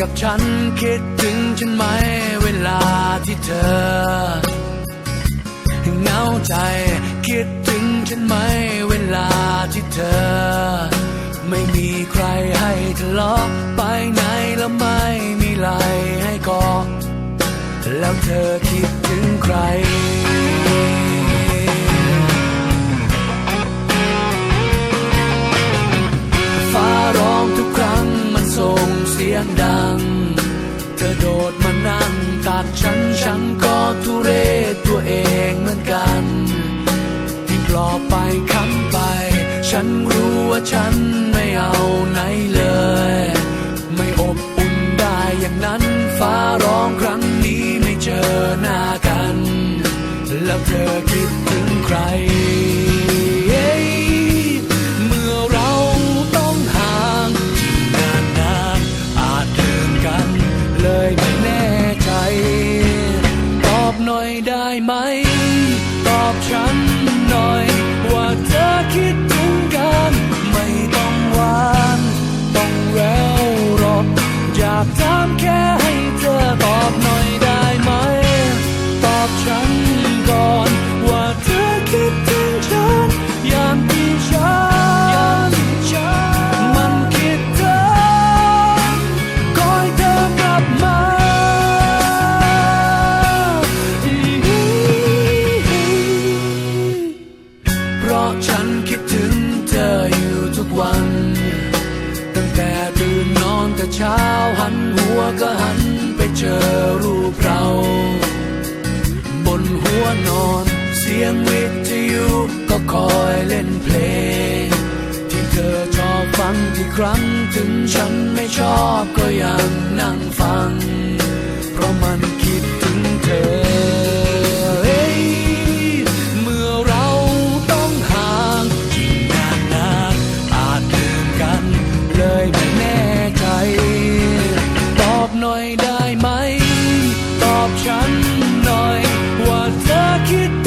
กับฉันคิดถึงฉันไหมเวลาที่เธอเหงาใจคิดถึงฉันไหมเวลาที่เธอ ไม่มีใครให้ทะเลาะไปไหนแล้วไม่มีไหลให้กอดแล้วเธอคิดถึงใคร งเสียงดัง เธอโดดมานั่งตัดฉันฉันก็ทุเรศตัวเองเหมือนกันที่ปลอบไปคำไป ฉันรู้ว่าฉันไม่เอาไหนเลย ไม่อบอุ่นได้อย่างนั้นฟ้าร้องครั้งนี้ไม่เจอหน้ากัน แล้วเธอ น่อยได้ไหม ตอบฉันหน่อยว่าเธอคิด ก็เช้าหันหัวก็หันไปเจอรูปเรา บนหัวนอนเสียงวิทยุก็คอยเล่นเพลง ที่เธอชอบฟังที่ครั้งถึงฉันไม่ชอบก็ยังนั่งฟัง เพราะมันคิดถึงเธอ ได้ไหม ตอบฉันหน่อยว่าเธอคิด